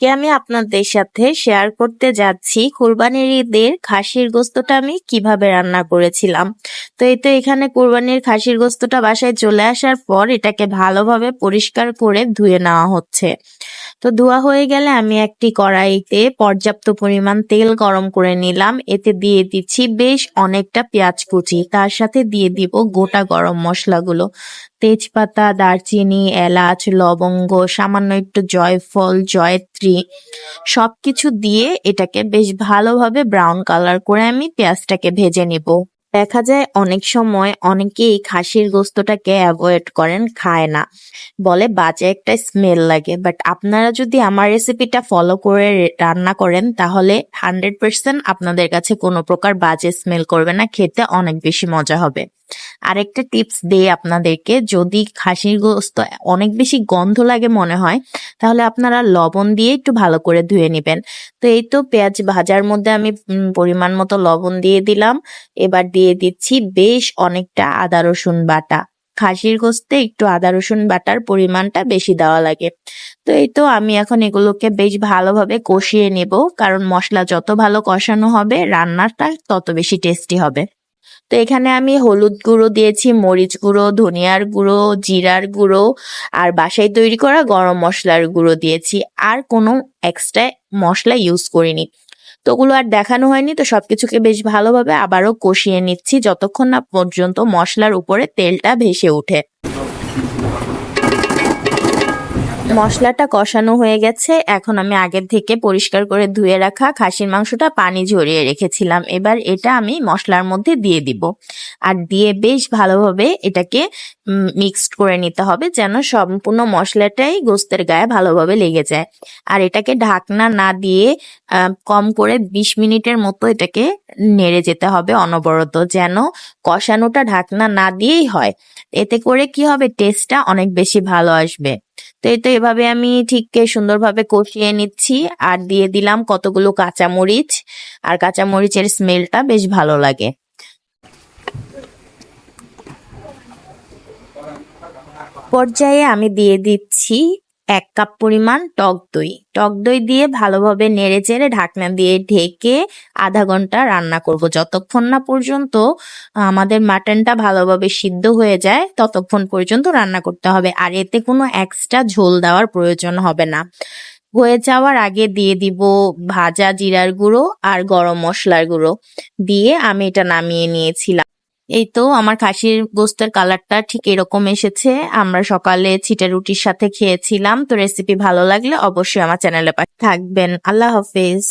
আজকে আমি আপনাদের সাথে শেয়ার করতে যাচ্ছি কোরবানির ঈদের খাসির গোস্তটা আমি কীভাবে রান্না করেছিলাম। তো এই তো এখানে কোরবানির খাসির গোস্তটা বাসায় চলে আসার পর এটাকে ভালোভাবে পরিষ্কার করে ধুয়ে নেওয়া হচ্ছে। তো ধোয়া হয়ে গেলে আমি একটি কড়াইতে পর্যাপ্ত পরিমাণ তেল গরম করে নিলাম। এতে দিয়ে দিচ্ছি বেশ অনেকটা পেঁয়াজ কুচি। তার সাথে দিয়ে দিব গোটা গরম মশলাগুলো। তেজপাতা, দারচিনি, এলাচ, লবঙ্গ, সামান্য একটু জয়ফল, জয়ত্রী সবকিছু দিয়ে এটাকে বেশ ভালোভাবে ব্রাউন কালার করে আমি পেঁয়াজটাকে ভেজে নিব। দেখা যায় অনেক সময় অনেকেই খাসির গোস্তটাকে অ্যাভয়েড করেন, খায় না। বলে বাজে একটা স্মেল লাগে। বাট আপনারা যদি আমার রেসিপিটা ফলো করে রান্না করেন, তাহলে হান্ড্রেড পার্সেন্ট আপনাদের কাছে কোনো প্রকার বাজে স্মেল করবে না। খেতে অনেক বেশি মজা হবে। আরেকটা টিপস দিই আপনাদেরকে, যদি খাসির গোস্ত অনেক বেশি গন্ধ লাগে মনে হয়, তাহলে আপনারা লবণ দিয়ে একটু ভালো করে ধুয়ে নেবেন। তো এই তো পেঁয়াজ ভাজার মধ্যে আমি পরিমাণ মতো লবণ দিয়ে দিলাম। এবার দিয়ে দিচ্ছি বেশ অনেকটা আদা রসুন বাটা। খাসির গোস্তে একটু আদা রসুন বাটার পরিমাণটা বেশি দেওয়া লাগে। তো এই তো আমি এখন এগুলোকে বেশ ভালোভাবে কষিয়ে নেব, কারণ মশলা যত ভালো কষানো হবে, রান্নাটা তত বেশি টেস্টি হবে। তো এখানে আমি হলুদ গুঁড়ো দিয়েছি, মরিচ গুঁড়ো, ধনিয়ার গুঁড়ো, জিরার গুঁড়ো আর বাসায় তৈরি করা গরম মশলার গুঁড়ো দিয়েছি। আর কোনো এক্সট্রা মশলা ইউজ করিনি। তো ওগুলো আর দেখানো হয়নি, তো সবকিছুকে বেশ ভালোভাবে আবারও কষিয়ে নিচ্ছি যতক্ষণ না পর্যন্ত মশলার উপরে তেলটা ভেসে ওঠে। মশলাটা কষানো হয়ে গেছে। এখন আমি আগের থেকে পরিষ্কার করে ধুয়ে রাখা খাসির মাংসটা পানি ঝরিয়ে রেখেছিলাম। এবার এটা আমি মশলার মধ্যে দিয়ে দিব। আর দিয়ে বেশ ভালোভাবে এটাকে মিক্সড করে নিতে হবে যেন সম্পূর্ণ মশলাটাই গোস্তের গায়ে ভালোভাবে লেগে যায়। আর এটাকে ঢাকনা না দিয়ে কম করে বিশ মিনিটের মতো এটাকে নেড়ে যেতে হবে অনবরত যেন কষানোটা ঢাকনা না দিয়েই হয়। এতে করে কি হবে? টেস্টটা অনেক বেশি ভালো আসবে। তো এই তো এভাবে আমি ঠিক সুন্দরভাবে কষিয়ে নিচ্ছি আর দিয়ে দিলাম কতগুলো কাঁচামরিচ। আর কাঁচা মরিচের স্মেলটা বেশ ভালো লাগে। পর্যায়ে আমি দিয়ে দিচ্ছি এক কাপ পরিমাণ টক দই। টক দই দিয়ে ভালোভাবে নেড়ে চেড়ে ঢাকনা দিয়ে ঢেকে আধা ঘণ্টা রান্না করব। যতক্ষণ না পর্যন্ত আমাদের মাটনটা ভালোভাবে সিদ্ধ হয়ে যায়, ততক্ষণ পর্যন্ত রান্না করতে হবে। আর এতে কোনো এক্সট্রা ঝোল দেওয়ার প্রয়োজন হবে না। হয়ে যাওয়ার আগে দিয়ে দিব ভাজা জিরার গুঁড়ো আর গরম মশলার গুঁড়ো। দিয়ে আমি এটা নামিয়ে নিয়েছিলাম। এই তো আমার খাসির গোস্তের কালারটা ঠিক এরকম এসেছে। আমরা সকালে ছিটা রুটির সাথে খেয়েছিলাম, তো রেসিপি ভালো লাগলে অবশ্যই আমার চ্যানেলে থাকবেন। আল্লাহ হাফেজ।